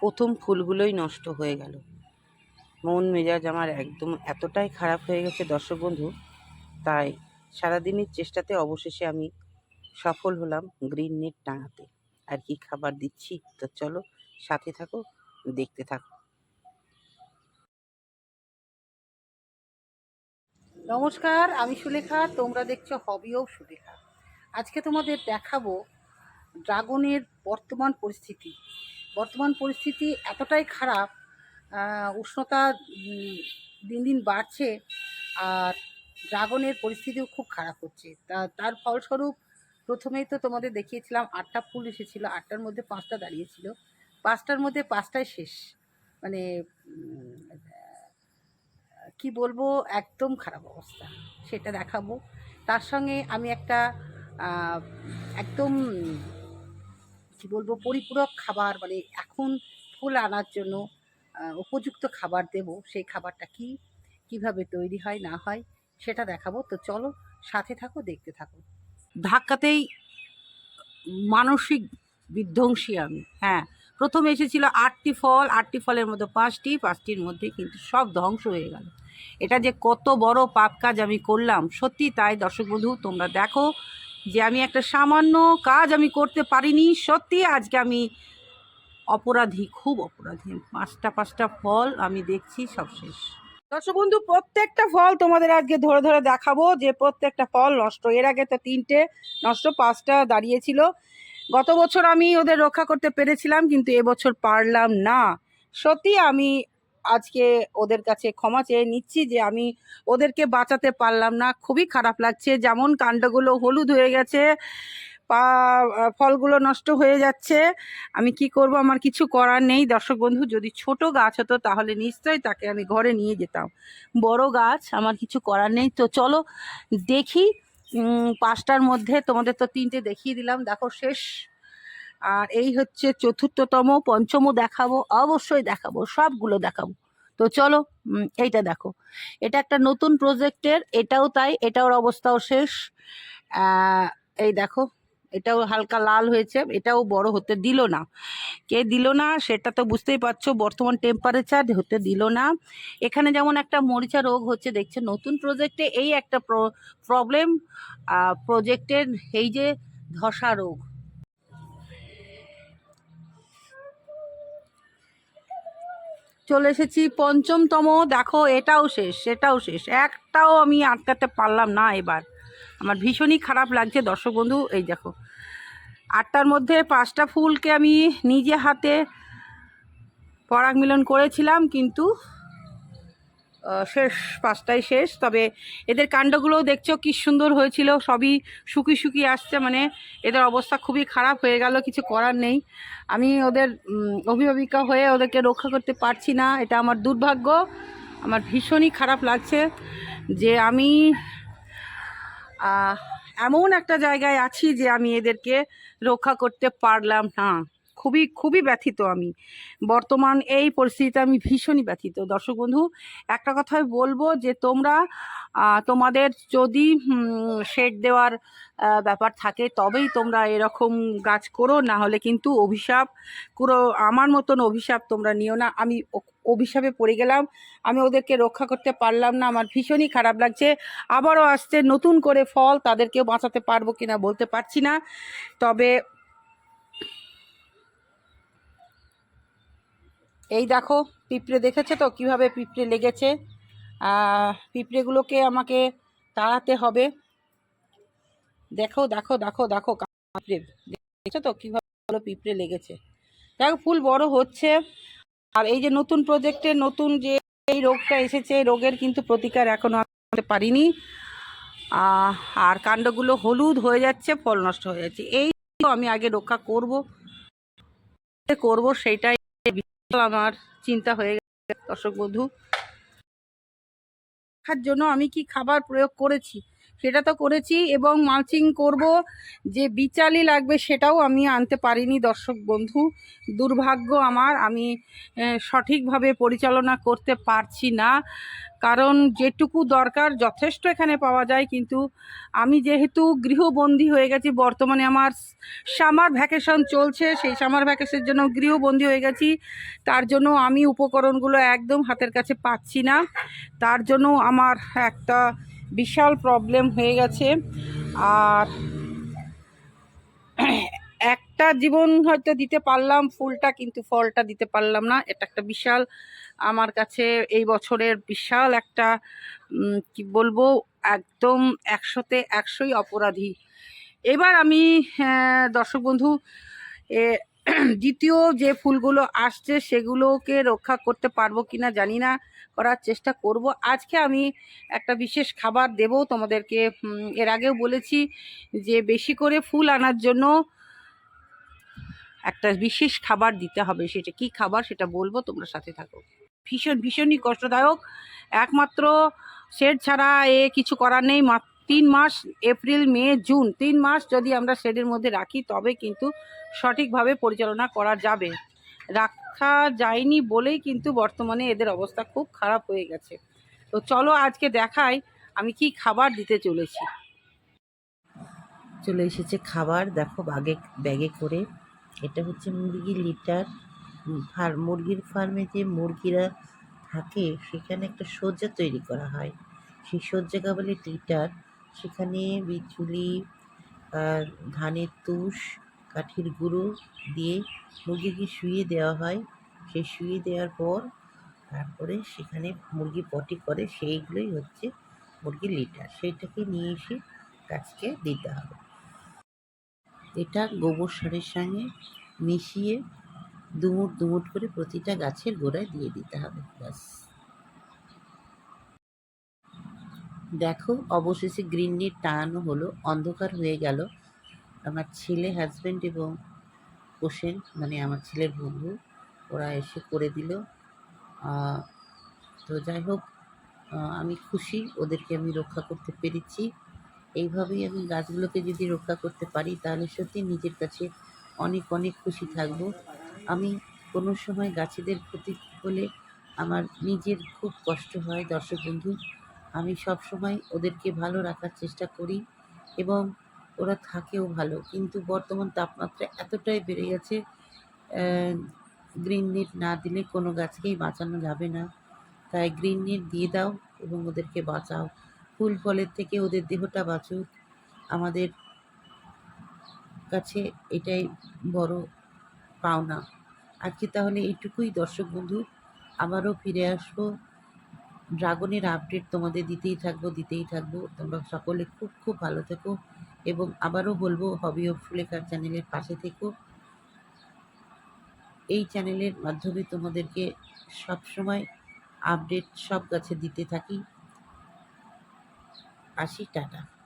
প্রথম ফুলগুলোই নষ্ট হয়ে গেল। মন মেজাজ আমার একদম এতটাই খারাপ হয়ে গেছে দর্শক বন্ধু, তাই সারাদিনের চেষ্টাতে অবশেষে আমি সফল হলাম গ্রিন নেট টাঙাতে। আর কি খাবার দিচ্ছি? তো চলো সাথে থাকো, দেখতে থাকো। নমস্কার, আমি সুলেখা, তোমরা দেখছ হবিও সুলেখা। আজকে তোমাদের দেখাবো ড্রাগনের বর্তমান পরিস্থিতি। বর্তমান পরিস্থিতি এতটাই খারাপ উষ্ণতা দিন দিন বাড়ছে আর ড্রাগনের পরিস্থিতিও খুব খারাপ হচ্ছে। তা, তার ফলস্বরূপ প্রথমেই তো তোমাদের দেখিয়েছিলাম আটটা ফুল এসেছিল, আটটার মধ্যে পাঁচটা দাঁড়িয়েছিল। পাঁচটার মধ্যে পাঁচটাই শেষ। মানে কি বলব, একদম খারাপ অবস্থা। সেটা দেখাবো। তার সঙ্গে আমি একটা একদম কি বলব, পরিপূরক খাবার মানে এখন ফুল আনার জন্য উপযুক্ত খাবার দেব, সেই খাবারটা কি, কীভাবে তৈরি হয়, না হয়, সেটা দেখাবো। তো চলো, সাথে থাকো, দেখতে থাকো। ধাক্কাতেই মানসিক বিধ্বংসী আমি হ্যাঁ। প্রথম এসেছিল আটটি ফল, আটটি ফলের মধ্যে পাঁচটি, পাঁচটির মধ্যে কিন্তু সব ধ্বংস হয়ে গেল। এটা যে কত বড় পাপ কাজ আমি করলাম সত্যি তাই, দর্শক বন্ধু, তোমরা দেখো যে আমি একটা সামান্য কাজ আমি করতে পারিনি, সত্যি আজকে আমি অপরাধী, খুব অপরাধী। পাঁচটা পাঁচটা ফল আমি দেখছি, সব শেষ। দর্শক বন্ধু, প্রত্যেকটা ফল তোমাদের আজকে ধরে ধরে দেখাবো যে প্রত্যেকটা ফল নষ্ট। এর আগে তো তিনটে নষ্ট, পাঁচটা দাঁড়িয়েছিল। গত বছর আমি ওদের রক্ষা করতে পেরেছিলাম, কিন্তু এবছর পারলাম না। সত্যি আমি আজকে ওদের কাছে ক্ষমা চেয়ে নিচ্ছি যে আমি ওদেরকে বাঁচাতে পারলাম না। খুবই খারাপ লাগছে। যেমন কাণ্ডগুলো হলুদ হয়ে গেছে, পা, ফলগুলো নষ্ট হয়ে যাচ্ছে। আমি কি করব? আমার কিছু করার নেই। দর্শক বন্ধু, যদি ছোট গাছ হতো তাহলে নিশ্চয়ই তাকে আমি ঘরে নিয়ে যেতাম। বড় গাছ, আমার কিছু করার নেই। তো চলো দেখি। পাঁচটার মধ্যে তোমাদের তো তিনটে দেখিয়ে দিলাম। দেখো শেষ। আর এই হচ্ছে চতুর্থতম, পঞ্চমও দেখাবো, অবশ্যই দেখাবো, সবগুলো দেখাবো। তো চলো এইটা দেখো। এটা একটা নতুন প্রজেক্টের এটাও তাই, এটার অবস্থাও শেষ। এই দেখো, এটাও হালকা লাল হয়েছে, এটাও বড় হতে দিল না। কে দিল না, সেটা তো বুঝতেই পারছ, বর্তমান টেম্পারেচার হতে দিল না। এখানে যেমন একটা মরিচা রোগ হচ্ছে, দেখছে, নতুন প্রজেক্টে এই একটা প্রবলেম প্রজেক্টের এই যে ধসা রোগ। চলে এসেছি পঞ্চমতম। দেখো, এটাও শেষ, সেটাও শেষ। একটাও আমি আটকাতে পারলাম না এবার। আমার ভীষণই খারাপ লাগছে, দর্শক বন্ধু, এই দেখো। আটটার মধ্যে পাঁচটা ফুলকে আমি নিজে হাতে পরাগ মিলন করেছিলাম, কিন্তু শেষ, পাঁচটাই শেষ। তবে এদের কাণ্ডগুলোও দেখছ, কি সুন্দর হয়েছিল। সবই শুকিয়ে শুকিয়ে আসছে মানে এদের অবস্থা খুবই খারাপ হয়ে গেল, কিছু করার নেই। আমি ওদের অভিভাবিকা হয়ে ওদেরকে রক্ষা করতে পারছি না, এটা আমার দুর্ভাগ্য। আমার ভীষণই খারাপ লাগছে যে আমি এমন একটা জায়গায় আছি যে আমি এদেরকে রক্ষা করতে পারলাম না। খুবই খুবই ব্যথিত আমি। বর্তমান এই পরিস্থিতিতে আমি ভীষণই ব্যথিত। দর্শক বন্ধু, একটা কথাই বলব যে তোমরা তোমাদের যদি শেড দেওয়ার ব্যাপার থাকে, তবেই তোমরা এরকম গাছ করো। না হলে কিন্তু অভিশাপ পুরো, আমার মতন অভিশাপ তোমরা নিও না। আমি অভিশাপে পড়ে গেলাম। আমি ওদেরকে রক্ষা করতে পারলাম না। আমার ভীষণই খারাপ লাগছে। আবারও আসছে নতুন করে ফল। তাদেরকেও বাঁচাতে পারব কিনা বলতে পারছি না। তবে এই দেখো, পিঁপড়ে দেখেছে তো কীভাবে পিঁপড়ে লেগেছে? পিঁপড়েগুলোকে আমাকে তাড়াতে হবে। দেখো দেখো দেখো দেখো পিঁপড়ে। তো কীভাবে ভালো পিঁপড়ে লেগেছে? দেখো, ফুল বড় হচ্ছে। আর এই যে নতুন প্রজেক্টে নতুন যে এই রোগটা এসেছে, এই রোগের কিন্তু প্রতিকার এখনও করতে পারিনি। আর কাণ্ডগুলো হলুদ হয়ে যাচ্ছে, ফল নষ্ট হয়ে যাচ্ছে। এই আমি আগে রক্ষা করব। করব, সেইটাই আমার চিন্তা হয়ে গেছে দর্শক বন্ধু। জন্য আমি কি খাবার প্রয়োগ করেছি? সেটা তো করেছি এবং মালচিং করব। যে বিচালি লাগবে সেটাও আমি আনতে পারিনি, দর্শক বন্ধু। দুর্ভাগ্য আমার, আমি সঠিকভাবে পরিচালনা করতে পারছি না। কারণ যেটুকু দরকার যথেষ্ট এখানে পাওয়া যায়, কিন্তু আমি যেহেতু গৃহবন্দী হয়ে গেছি, বর্তমানে আমার সামার ভ্যাকেশন চলছে, সেই সামার ভ্যাকেশনের জন্য গৃহবন্দী হয়ে গেছি। তার জন্য আমি উপকরণগুলো একদম হাতের কাছে পাচ্ছি না। তার জন্য আমার একটা বিশাল প্রবলেম হয়ে গেছে। আর একটা জীবন হয়তো দিতে পারলাম, ফুলটা কিন্তু ফলটা দিতে পারলাম না। এটা একটা বিশাল, আমার কাছে এই বছরের বিশাল একটা কি বলব, একদম একশোতে একশোই অপরাধী। এবার আমি দর্শক বন্ধু দ্বিতীয় যে ফুলগুলো আসছে সেগুলোকে রক্ষা করতে পারব কি না জানি না, করার চেষ্টা করব। আজকে আমি একটা বিশেষ খাবার দেব তোমাদেরকে। এর আগেও বলেছি যে বেশি করে ফুল আনার জন্য একটা বিশেষ খাবার দিতে হবে। সেটা কি খাবার সেটা বলব, তোমরা সাথে থাকো। ভীষণ, ভীষণই কষ্টদায়ক। একমাত্র শেড ছাড়া এ কিছু করার নেই মা তিন মাস এপ্রিল, মে, জুন, তিন মাস যদি আমরা শেডের মধ্যে রাখি, তবে কিন্তু সঠিকভাবে পরিচালনা করা যাবে। রাখা যায়নি বলেই কিন্তু বর্তমানে এদের অবস্থা খুব খারাপ হয়ে গেছে। তো চলো আজকে দেখাই আমি কি খাবার দিতে চলেছি। চলে এসেছে খাবার। দেখো বাগে, ব্যাগে করে। এটা হচ্ছে মুরগির লিটার। ফার, মুরগির ফার্মে যে মুরগিরা থাকে, সেখানে একটা শয্যা তৈরি করা হয়। সেই শয্যাকে বলে লিটার সেখানে বিচুলি আর ধানের তুষ, কাঠির গুঁড়ো দিয়ে মুরগিকে শুয়ে দেওয়া হয়। সেই শুয়ে দেওয়ার পর তারপরে সেখানে মুরগি পটি করে, সেইগুলোই হচ্ছে মুরগির লিটার। সেইটাকে নিয়ে এসে গাছকে দিতে হবে। এটা গোবর সারের সঙ্গে মিশিয়ে দুমুট দুমুট করে প্রতিটা গাছের গোড়ায় দিয়ে দিতে হবে। ব্যাস। দেখো, অবশেষে গ্রিন নেট টানানো হলো, অন্ধকার হয়ে গেল। আমার ছেলে হাজব্যান্ড এবং হোসেন মানে আমার ছেলের বন্ধু, ওরা এসে করে দিল। তো যাই হোক আমি খুশি, ওদেরকে আমি রক্ষা করতে পেরেছি। এইভাবেই আমি গাছগুলোকে যদি রক্ষা করতে পারি, তাহলে সত্যি নিজের কাছে অনেক অনেক খুশি থাকব। আমি কোনো সময় গাছেদের ক্ষতি হলে আমার নিজের খুব কষ্ট হয়, দর্শক বন্ধু। আমি সব সময় ওদেরকে ভালো রাখার চেষ্টা করি এবং ওরা থাকেও ভালো। কিন্তু বর্তমান তাপমাত্রা এতটাই বেড়ে গেছে গ্রিন নেট না দিলে কোনো গাছকেই বাঁচানো যাবে না। তাই গ্রিন নেট দিয়ে দাও এবং ওদেরকে বাঁচাও। ফুল ফলের থেকে ওদের দেহটা বাঁচুক। আমাদের কাছে এটাই বড় পাওনা। আজকে তাহলে এইটুকুই দর্শক বন্ধু। আবারও ফিরে আসব ড্রাগনের আপডেট তোমাদের দিতেই থাকব দিতেই থাকব। তোমরা সকলে খুব খুব ভালো থেকো এবং আবারও বলব হবি অফ ফুলেকার চ্যানেলের পাশে থেকো। এই চ্যানেলের মাধ্যমে তোমাদেরকে সবসময় আপডেট সব গাছে দিতে থাকি। আসি, টাটা।